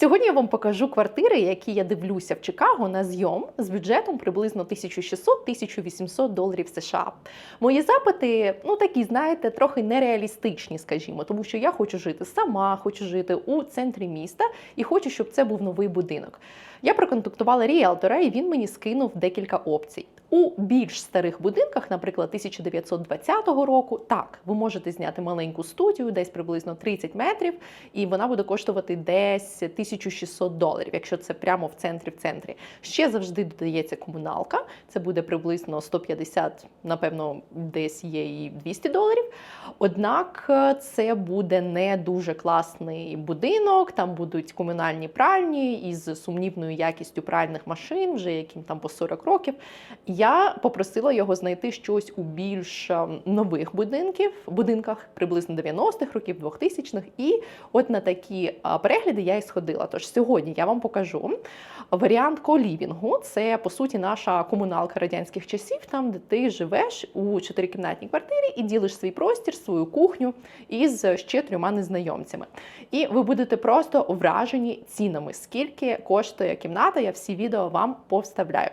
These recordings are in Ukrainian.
Сьогодні я вам покажу квартири, які я дивлюся в Чикаго на зйом з бюджетом приблизно 1600-1800 доларів США. Мої запити, ну такі, знаєте, трохи нереалістичні, скажімо, тому що я хочу жити сама, хочу жити у центрі міста і хочу, щоб це був новий будинок. Я проконтактувала ріелтора, і він мені скинув декілька опцій. У більш старих будинках, наприклад, 1920 року, так, ви можете зняти маленьку студію, десь приблизно 30 метрів, і вона буде коштувати десь 1600 доларів, якщо це прямо в центрі в центрі. Ще завжди додається комуналка, це буде приблизно 150, напевно, десь є і 200 доларів. Однак е, це буде не дуже класний будинок, там будуть комунальні пральні із сумнівною якістю пральних машин, вже яким там по 40 років. Я попросила його знайти щось у більш е, нових будинків, будинках приблизно 90-х років, 2000-х. І от на такі е, перегляди я і сходила. Тож сьогодні я вам покажу варіант колівінгу. Це по суті наша комуналка радянських часів, там де ти живеш у чотирикімнатній квартирі і ділиш свій простір, свою кухню із ще трьома незнайомцями. І ви будете просто вражені цінами, скільки коштує кімната. Я всі відео вам повставляю.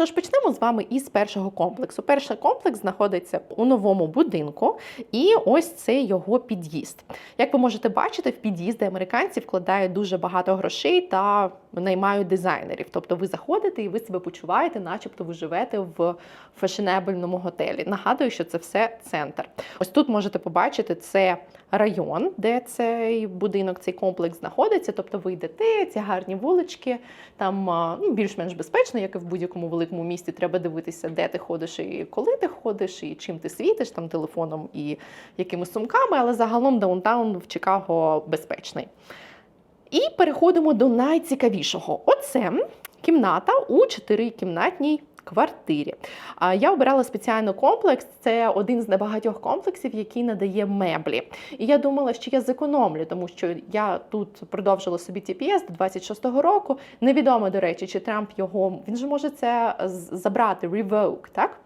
Тож почнемо з вами із першого комплексу. Перший комплекс знаходиться у новому будинку, і ось це його під'їзд. Як ви можете бачити, в під'їзди американці вкладають дуже багато грошей та наймають дизайнерів. Тобто ви заходите і ви себе почуваєте, начебто ви живете в фешенебельному готелі. Нагадую, що це все центр. Ось тут можете побачити це район, де цей будинок, цей комплекс знаходиться. Тобто ви йдете, ці гарні вулички, там ну, більш-менш безпечно, як і в будь-якому великому місті, треба дивитися, де ти ходиш і коли ти ходиш, і чим ти світиш, там телефоном і якимись сумками, але загалом даунтаун в Чикаго безпечний. І переходимо до найцікавішого. Оце кімната у чотирикімнатній квартирі. Я обирала спеціально комплекс. Це один з небагатьох комплексів, який надає меблі. І я думала, що я зекономлю, тому що я тут продовжила собі TPS до 26-го року. Невідомо, до речі, чи Трамп його він же може це забрати, revoke, так?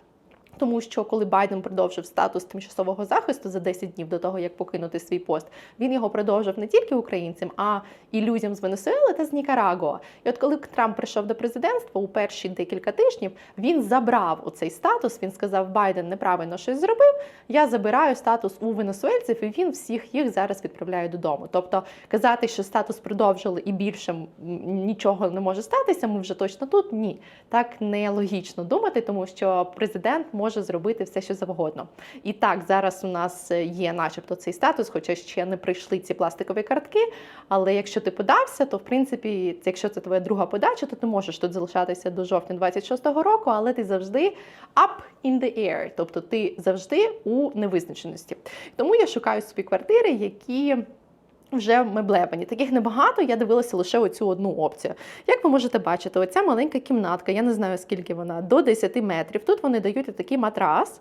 Тому що коли Байден продовжив статус тимчасового захисту за 10 днів до того, як покинути свій пост, він його продовжив не тільки українцям, а і людям з Венесуели та з Нікарагуа. І от коли Трамп прийшов до президентства у перші декілька тижнів, він забрав у цей статус. Він сказав, Байден неправильно щось зробив. Я забираю статус у венесуельців, і він всіх їх зараз відправляє додому. Тобто казати, що статус продовжили і більше нічого не може статися. Ми вже точно тут. Ні, так не логічно думати, тому що президент може може зробити все, що завгодно. І так, зараз у нас є, начебто, цей статус, хоча ще не прийшли ці пластикові картки. Але якщо ти подався, то в принципі, якщо це твоя друга подача, то ти можеш тут залишатися до жовтня 26-го року, але ти завжди up in the air, тобто ти завжди у невизначеності. Тому я шукаю собі квартири, які вже меблевані. Таких небагато, я дивилася лише оцю одну опцію. Як ви можете бачити, оця маленька кімнатка, я не знаю, скільки вона, до 10 метрів. Тут вони дають такий матрас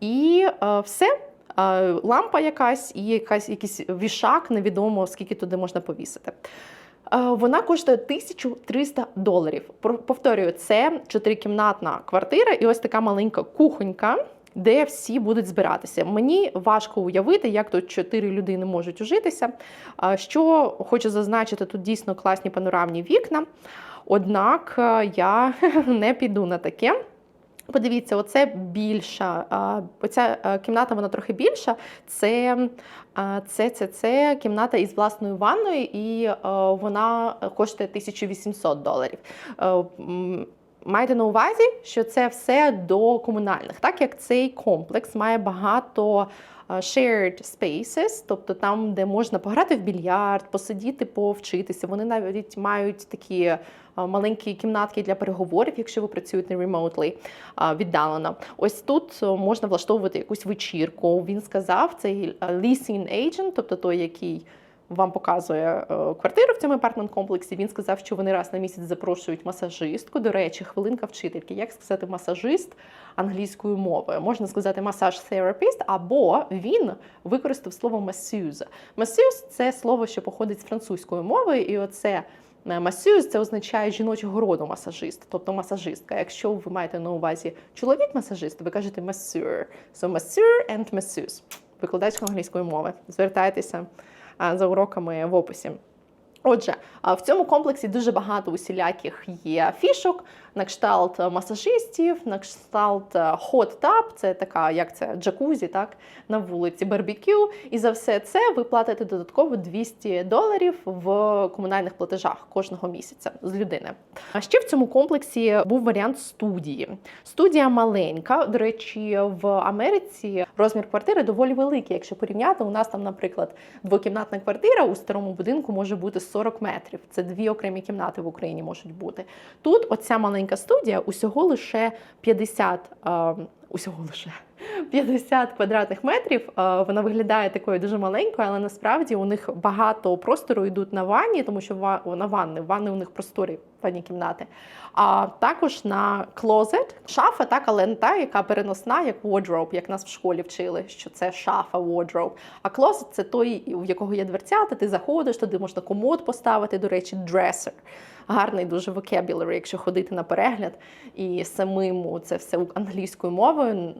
і е, все. Е, лампа якась і якась якийсь вішак, невідомо скільки туди можна повісити. Е, вона коштує 1300 доларів. Повторюю, це чотирикімнатна квартира і ось така маленька кухонька де всі будуть збиратися. Мені важко уявити, як тут чотири людини можуть ужитися. Що хочу зазначити, тут дійсно класні панорамні вікна. Однак е, я не піду на таке. Подивіться, оце більша. Оця е, кімната вона трохи більша. Це це, це, це кімната із власною ванною, і е, вона коштує 1800 доларів. Майте на увазі, що це все до комунальних, так як цей комплекс має багато shared spaces, тобто там, де можна пограти в більярд, посидіти, повчитися. Вони навіть мають такі маленькі кімнатки для переговорів, якщо ви працюєте remotely, віддалено. Ось тут можна влаштовувати якусь вечірку. Він сказав, цей leasing agent, тобто той, який вам показує е, квартиру в цьому апартмент-комплексі. Він сказав, що вони раз на місяць запрошують масажистку. До речі, хвилинка вчительки. Як сказати масажист англійською мовою? Можна сказати масаж терапіст або він використав слово масюз. Масюз це слово, що походить з французької мови, і оце. Е, масюз це означає жіночого роду масажист, тобто масажистка. Якщо ви маєте на увазі чоловік-масажист, ви кажете масюр. So masseur and masseuse. Викладачка англійської мови. Звертайтеся за уроками в описі. Отже, в цьому комплексі дуже багато усіляких є фішок, на кшталт масажистів, на кшталт hot tub, це така, як це, джакузі, так, на вулиці, барбекю. І за все це ви платите додатково 200 доларів в комунальних платежах кожного місяця з людини. А ще в цьому комплексі був варіант студії. Студія маленька. До речі, в Америці розмір квартири доволі великий. Якщо порівняти, у нас там, наприклад, двокімнатна квартира у старому будинку може бути 40 метрів. Це дві окремі кімнати в Україні можуть бути. Тут оця маленька студія усього лише 50, е, усього лише 50 квадратних метрів. Е, Вона виглядає такою дуже маленькою, але насправді у них багато простору йдуть на ванні, тому що на ванни, ванни у них просторі ванні кімнати. А також на клозет, шафа, так, але не та, яка переносна, як wardrobe, як нас в школі вчили, що це шафа, wardrobe. А клозет це той, в якого є дверцята, ти заходиш, туди можна комод поставити, до речі, dresser. Гарний дуже vocabulary, якщо ходити на перегляд і самим це все англійською мовою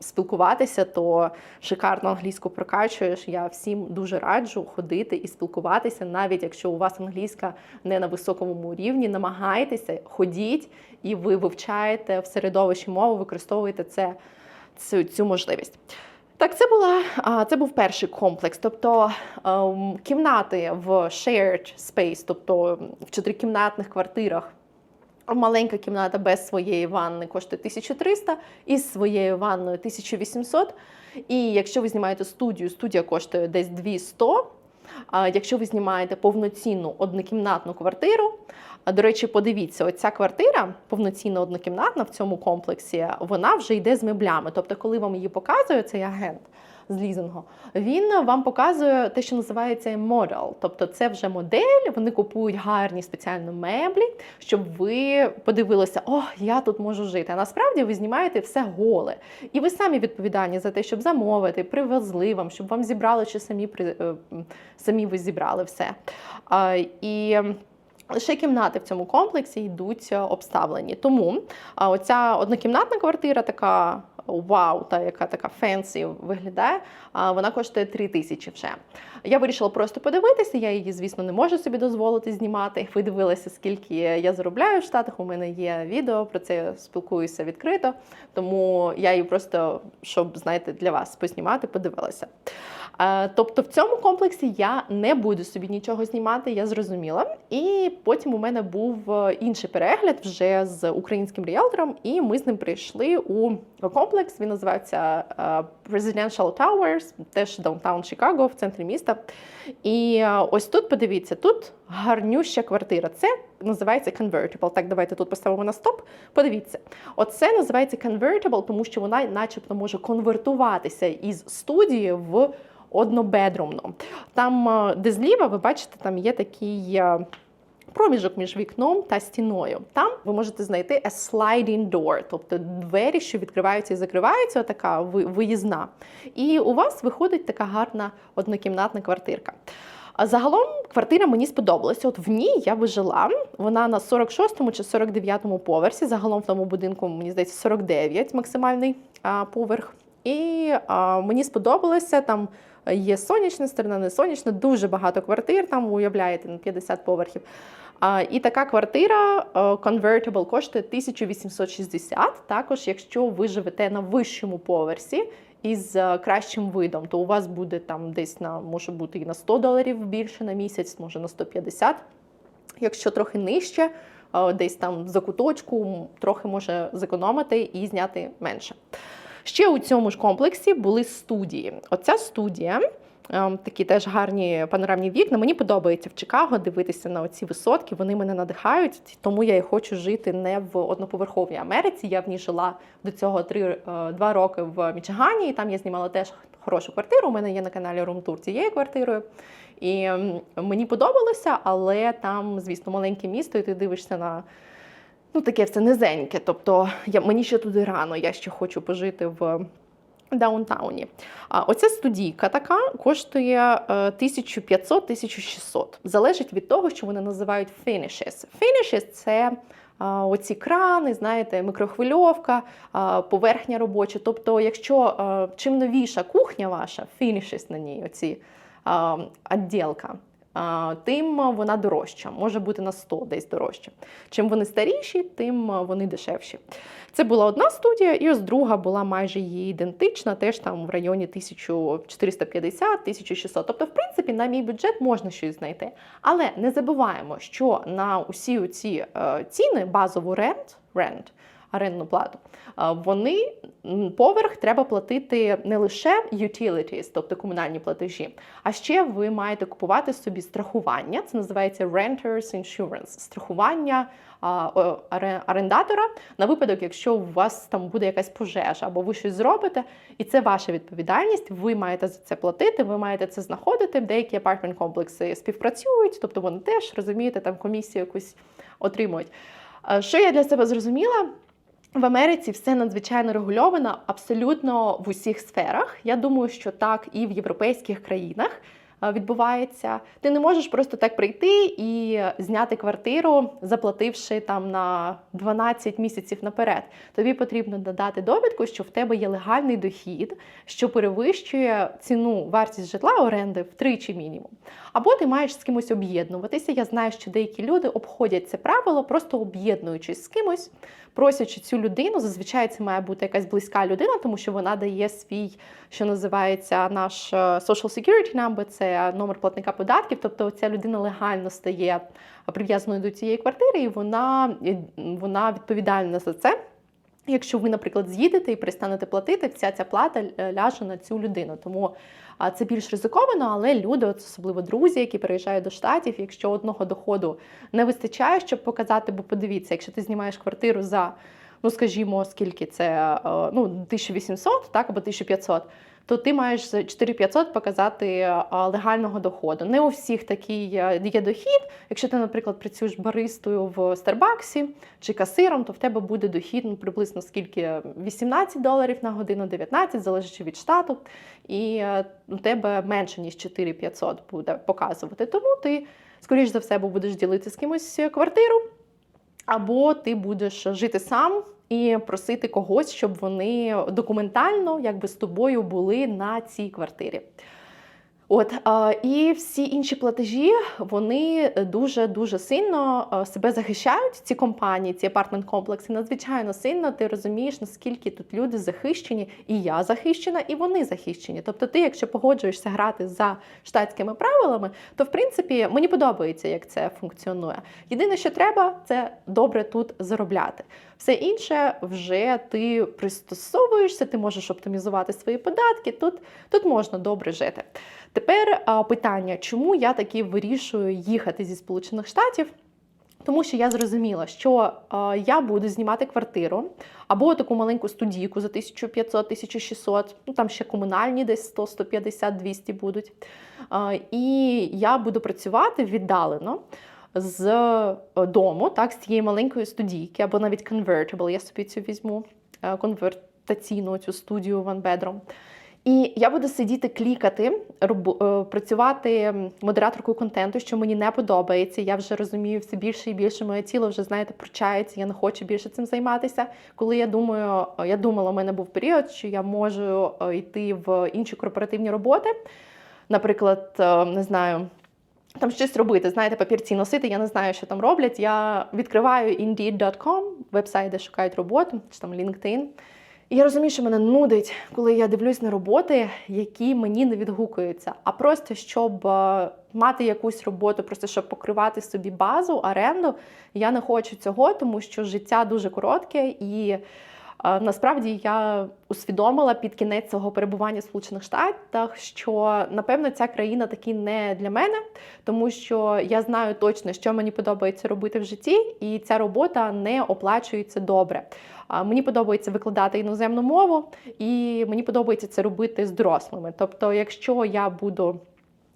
спілкуватися, то шикарно англійську прокачуєш. Я всім дуже раджу ходити і спілкуватися, навіть якщо у вас англійська не на високому рівні, намагайтеся, ходіть, і ви вивчаєте в середовищі мови, використовуєте це, цю, цю можливість. Так, це була це був перший комплекс, тобто ем, кімнати в shared space, тобто в чотирикімнатних квартирах. Маленька кімната без своєї ванни коштує 1300, із своєю ванною 1800. І якщо ви знімаєте студію, студія коштує десь 200. А якщо ви знімаєте повноцінну однокімнатну квартиру, до речі, подивіться, оця квартира повноцінна однокімнатна в цьому комплексі, вона вже йде з меблями. Тобто, коли вам її показує цей агент з лізингу, він вам показує те, що називається модел. Тобто, це вже модель, вони купують гарні спеціальні меблі, щоб ви подивилися, о, я тут можу жити. А насправді ви знімаєте все голе. І ви самі відповідальні за те, щоб замовити, привезли вам, щоб вам зібрали, чи самі при- е, самі ви зібрали все. І Лише кімнати в цьому комплексі йдуть е, обставлені. Тому оця однокімнатна квартира, така вау, та яка така фенсі виглядає, вона коштує 3 тисячі вже. Я вирішила просто подивитися. Я її, звісно, не можу собі дозволити знімати. Ви дивилися, скільки я заробляю в Штатах. У мене є відео про це я спілкуюся відкрито. Тому я її просто, щоб знаєте, для вас познімати, подивилася. Е, Тобто в цьому комплексі я не буду собі нічого знімати, я зрозуміла. І потім у мене був е, інший перегляд вже з українським ріелтором, і ми з ним прийшли у комплекс. Він називається е, Presidential Towers, теж даунтаун Чикаго в центрі міста. І ось тут подивіться, тут гарнюща квартира. Це називається convertible. Так, давайте тут поставимо на стоп. Подивіться, оце називається convertible, тому що вона, начебто, може конвертуватися із студії в однобедромну. Там, е, де зліва, ви бачите, там є такий. е, Проміжок між вікном та стіною. Там ви можете знайти a sliding door, тобто двері, що відкриваються і закриваються, така виїзна. І у вас виходить така гарна однокімнатна квартирка. А загалом квартира мені сподобалася. От в ній я би жила. Вона на 46-му чи 49-му поверсі. Загалом в тому будинку, мені здається, 49 максимальний а, поверх. І а, мені сподобалося там. Є сонячна сторона, не сонячна, дуже багато квартир, там уявляєте, на 50 поверхів. А, і така квартира е, convertible коштує 1860. Також, якщо ви живете на вищому поверсі із е, кращим видом, то у вас буде там десь на може бути і на 100 доларів більше на місяць, може на 150. Якщо трохи нижче, е, десь там за куточку, трохи може зекономити і зняти менше. Ще у цьому ж комплексі були студії. Оця студія. ем, Такі теж гарні панорамні вікна. Мені подобається в Чикаго дивитися на оці висотки. Вони мене надихають, тому я і хочу жити не в одноповерховій Америці. Я в ній жила до цього три е, два роки в Мічигані, і там я знімала теж хорошу квартиру. У мене є на каналі Tour цією квартирою. І мені подобалося, але там, звісно, маленьке місто, і ти дивишся на ну таке все низеньке. Тобто я, мені ще туди рано, я ще хочу пожити в даунтауні. А оця студійка така коштує е, 1500-1600. Залежить від того, що вони називають finishes. Finishes – це Оці крани, знаєте, микрохвильовка, поверхня робоча. Тобто, якщо чим новіша кухня ваша, finishes на ній, оці відділка, тим вона дорожча, може бути на 100 десь дорожча. Чим вони старіші, тим вони дешевші. Це була одна студія, і ось друга була майже її ідентична, теж там в районі 1450-1600. Тобто, в принципі, на мій бюджет можна щось знайти. Але не забуваємо, що на усі ці е, ціни, базову рент, рент, орендну плату, вони поверх треба платити не лише utilities, тобто комунальні платежі, а ще ви маєте купувати собі страхування. Це називається renters insurance, страхування орендатора на випадок, якщо у вас там буде якась пожежа або ви щось зробите, і це ваша відповідальність. Ви маєте за це платити, ви маєте це знаходити. Деякі апартмент комплекси співпрацюють, тобто вони теж розумієте, там комісію якусь отримують. Що я для себе зрозуміла? В Америці все надзвичайно регульовано абсолютно в усіх сферах. Я думаю, що так і в європейських країнах е, відбувається. Ти не можеш просто так прийти і зняти квартиру, заплативши там на 12 місяців наперед. Тобі потрібно додати довідку, що в тебе є легальний дохід, що перевищує ціну вартість житла оренди втричі мінімум. Або ти маєш з кимось об'єднуватися. Я знаю, що деякі люди обходять це правило, просто об'єднуючись з кимось, просячи цю людину. Зазвичай це має бути якась близька людина, тому що вона дає свій, що називається наш е, social security number, це номер платника податків. Тобто ця людина легально стає прив'язаною до цієї квартири, і вона, вона відповідальна за це. Якщо ви, наприклад, з'їдете і перестанете платити, вся ця плата ляже на цю людину. Тому це більш ризиковано, але люди, особливо друзі, які переїжджають до штатів, якщо одного доходу не вистачає, щоб показати, бо подивіться, якщо ти знімаєш квартиру за, ну скажімо, скільки це е, ну, 1800 так, або 1500, то ти маєш за 4500 показати е, легального доходу. Не у всіх такий е, є дохід. Якщо ти, наприклад, працюєш баристою в Старбаксі чи касиром, то в тебе буде дохід ну, приблизно скільки 18 доларів на годину, 19, залежить від штату, і е, у тебе менше ніж 4500 буде показувати. Тому ти, скоріш за все, будеш ділити з кимось квартиру, або ти будеш жити сам і просити когось, щоб вони документально якби з тобою були на цій квартирі. От і всі інші платежі вони дуже дуже сильно себе захищають. Ці компанії, ці апартмент-комплекси надзвичайно сильно. Ти розумієш, наскільки тут люди захищені, і я захищена, і вони захищені. Тобто, ти, якщо погоджуєшся грати за штатськими правилами, то в принципі мені подобається, як це функціонує. Єдине, що треба, це добре тут заробляти. Все інше вже ти пристосовуєшся, ти можеш оптимізувати свої податки. Тут, тут можна добре жити. Тепер питання, чому я таки вирішую їхати зі Сполучених Штатів? Тому що я зрозуміла, що а, я буду знімати квартиру або таку маленьку студійку за 1500-1600, ну там ще комунальні десь 100, 150, 200 будуть. А, і я буду працювати віддалено з е, дому, так, з цієї маленької студійки, або навіть convertible, я собі цю візьму, е, конвертаційну цю студію One Bedroom. І я буду сидіти, клікати, е, працювати модераторкою контенту, що мені не подобається. Я вже розумію все більше і більше. Моє тіло вже знаєте пручається. Я не хочу більше цим займатися. Коли я думаю, я думала, у мене був період, що я можу йти в інші корпоративні роботи. Наприклад, не знаю. Там щось робити, знаєте, папірці носити, я не знаю, що там роблять. Я відкриваю Indeed.com, веб-сайт, де шукають роботу, чи там LinkedIn. І я розумію, що мене нудить, коли я дивлюсь на роботи, які мені не відгукуються. А просто щоб е, мати якусь роботу, просто щоб покривати собі базу, оренду, я не хочу цього, тому що життя дуже коротке і. Насправді я усвідомила під кінець цього перебування в Сполучених Штатах, що напевно ця країна таки не для мене, тому що я знаю точно, що мені подобається робити в житті, і ця робота не оплачується добре. Мені подобається викладати іноземну мову, і мені подобається це робити з дорослими. Тобто, якщо я буду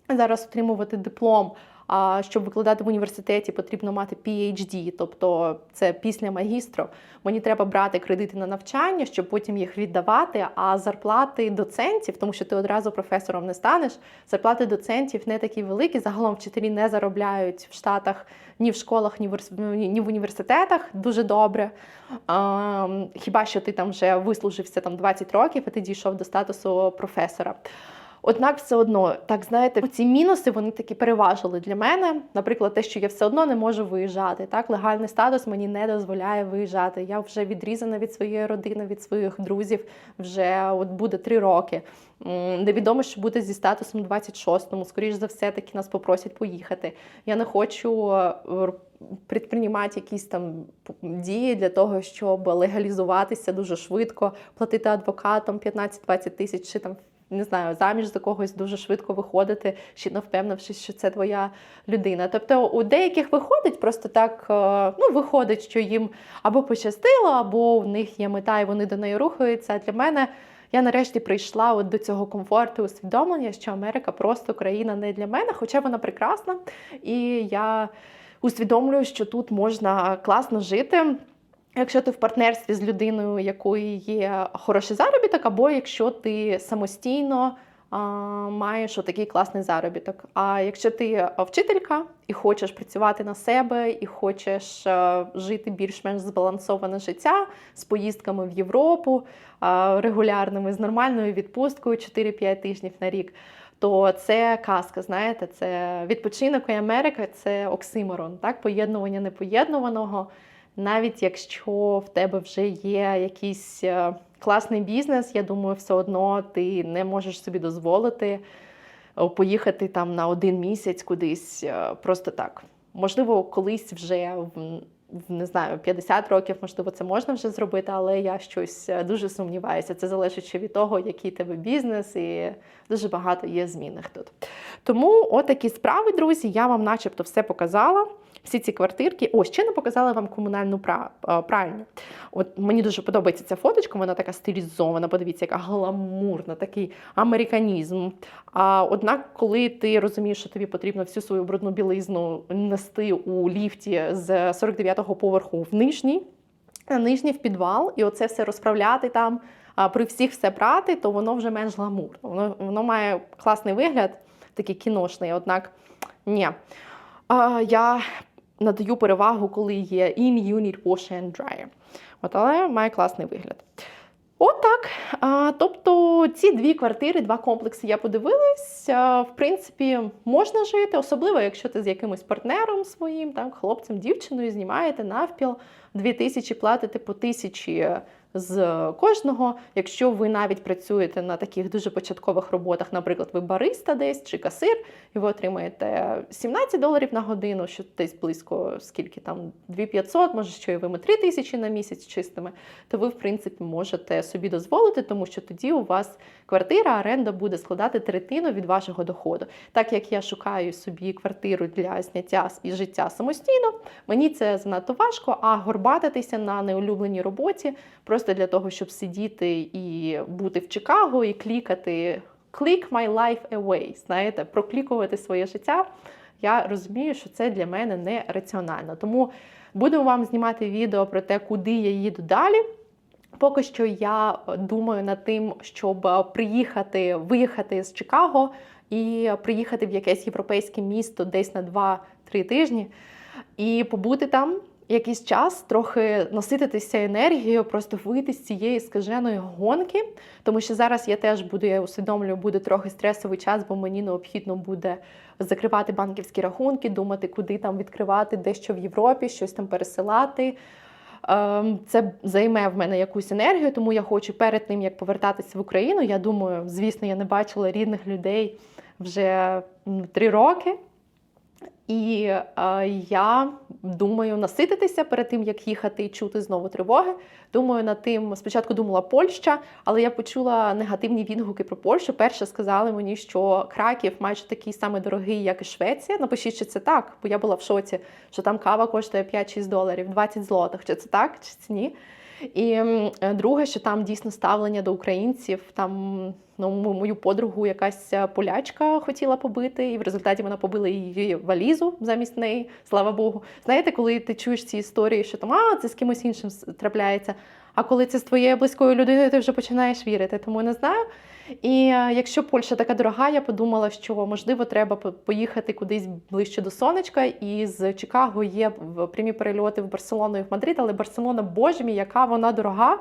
зараз отримувати диплом. А щоб викладати в університеті, потрібно мати PhD, тобто це після магістру. Мені треба брати кредити на навчання, щоб потім їх віддавати. А зарплати доцентів, тому що ти одразу професором не станеш. Зарплати доцентів не такі великі. Загалом вчителі не заробляють в Штатах ні в школах, ні в ні в університетах дуже добре. Хіба що ти там вже вислужився там 20 років, і ти дійшов до статусу професора. Однак, все одно, так знаєте, ці мінуси вони такі переважили для мене. Наприклад, те, що я все одно не можу виїжджати. Так, легальний статус мені не дозволяє виїжджати. Я вже відрізана від своєї родини, від своїх друзів. Вже от буде три роки. Невідомо, що буде зі статусом 26-му. Скоріш за все, таки нас попросять поїхати. Я не хочу е, предприймати якісь там дії для того, щоб легалізуватися дуже швидко, платити адвокатам 15-20 тисяч чи там. Не знаю, заміж за когось дуже швидко виходити, ще не впевнившись, що це твоя людина. Тобто у деяких виходить просто так, е, ну виходить, що їм або пощастило, або в них є мета, і вони до неї рухаються. Для мене я нарешті прийшла от до цього комфорту, усвідомлення, що Америка просто країна не для мене, хоча вона прекрасна, і я усвідомлюю, що тут можна класно жити. Якщо ти в партнерстві з людиною, якої є хороший заробіток, або якщо ти самостійно а, маєш отакий класний заробіток. А якщо ти вчителька і хочеш працювати на себе, і хочеш е, жити більш-менш збалансоване життя з поїздками в Європу, е, регулярними, з нормальною відпусткою 4-5 тижнів на рік. То це казка, знаєте, це відпочинок і Америка, це оксиморон, так, поєднування непоєднуваного. Навіть якщо в тебе вже є якийсь е, класний бізнес, я думаю, все одно ти не можеш собі дозволити е, поїхати там на один місяць кудись е, просто так. Можливо, колись вже в, не знаю, 50 років, можливо, це можна вже зробити, але я щось е, дуже сумніваюся. Це залежить від того, який тебе бізнес, і дуже багато є змінних тут. Тому отакі справи, друзі, я вам начебто все показала. Всі ці квартирки. О, ще не показала вам комунальну е, пральню. От мені дуже подобається ця фоточка, вона така стилізована. Подивіться, яка гламурна, такий американізм. А однак, коли ти розумієш, що тобі потрібно всю свою брудну білизну нести у ліфті з 49-го поверху в нижній, на нижній в підвал, і оце все розправляти там, при всіх все прати, то воно вже менш гламурно. Воно, воно має класний вигляд, такий кіношний, однак ні. А, я надаю перевагу, коли є in-unit wash and dryer. От, але має класний вигляд. От так. А, тобто ці дві квартири, два комплекси я подивилась. В принципі, можна жити, особливо, якщо ти з якимось партнером своїм, там, хлопцем, дівчиною знімаєте навпіл, 2000 платите по тисячі з кожного. Якщо ви навіть працюєте на таких дуже початкових роботах, наприклад, ви бариста десь чи касир, і ви отримаєте 17 доларів на годину, що десь близько скільки там 2500, може, що і ви 3 тисячі на місяць чистими, то ви, в принципі, можете собі дозволити, тому що тоді у вас квартира, оренда буде складати третину від вашого доходу. Так як я шукаю собі квартиру для зняття і життя самостійно, мені це занадто важко, а горбатитися на неулюбленій роботі просто для того, щоб сидіти і бути в Чикаго і клікати click my life away, знаєте, проклікувати своє життя. Я розумію, що це для мене не раціонально. Тому буду вам знімати відео про те, куди я їду далі. Поки що я думаю над тим, щоб приїхати, виїхати з Чикаго і приїхати в якесь європейське місто десь на 2-3 тижні і побути там якийсь час, трохи насититися енергією, просто вийти з цієї скаженої гонки. Тому що зараз я теж буду, я усвідомлюю, буде трохи стресовий час, бо мені необхідно буде закривати банківські рахунки, думати, куди там відкривати дещо в Європі, щось там пересилати. Ем, Це займе в мене якусь енергію, тому я хочу перед тим, як повертатися в Україну. Я думаю, звісно, я не бачила рідних людей вже три роки. І е, я думаю насититися перед тим, як їхати і чути знову тривоги. Думаю, над тим спочатку думала Польща, але я почула негативні відгуки про Польщу. Перше сказали мені, що Краків майже такий самий дорогий, як і Швеція. Напишіть, чи це так, бо я була в шоці, що там кава коштує 5-6 доларів, 20 злотих. Чи це так, чи це ні? І е, друге, що там дійсно ставлення до українців. Там ну, мою подругу якась е, полячка хотіла побити, і в результаті вона побила її валізу замість неї. Слава Богу. Знаєте, коли ти чуєш ці історії, що там а це з кимось іншим трапляється. А коли це з твоєю близькою людиною, ти вже починаєш вірити. Тому не знаю. І е, якщо Польща така дорога, я подумала, що можливо треба поїхати кудись ближче до сонечка. І з Чикаго є прямі перельоти в Барселону і в Мадрид, але Барселона, боже мій, яка вона дорога.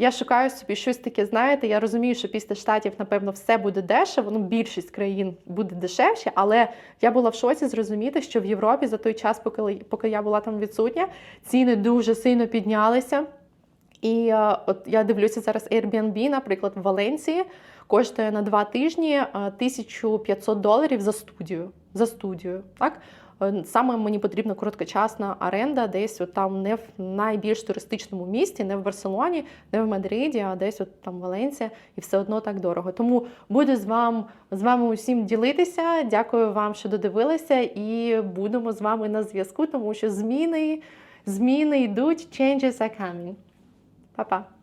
Я шукаю собі щось таке, знаєте, я розумію, що після штатів, напевно, все буде дешево, ну більшість країн буде дешевше, але я була в шоці зрозуміти, що в Європі за той час, поки, поки я була там відсутня, ціни дуже сильно піднялися. І е, от я дивлюся зараз Airbnb, наприклад, в Валенції коштує на два тижні е, 1500 доларів за студію. За студію, так? Е, Саме мені потрібна короткочасна оренда, десь от там не в найбільш туристичному місті, не в Барселоні, не в Мадриді, а десь от там Валенція, і все одно так дорого. Тому буду з вами з вами усім ділитися. Дякую вам, що додивилися, і будемо з вами на зв'язку, тому що зміни, зміни йдуть, changes are coming. Па-па!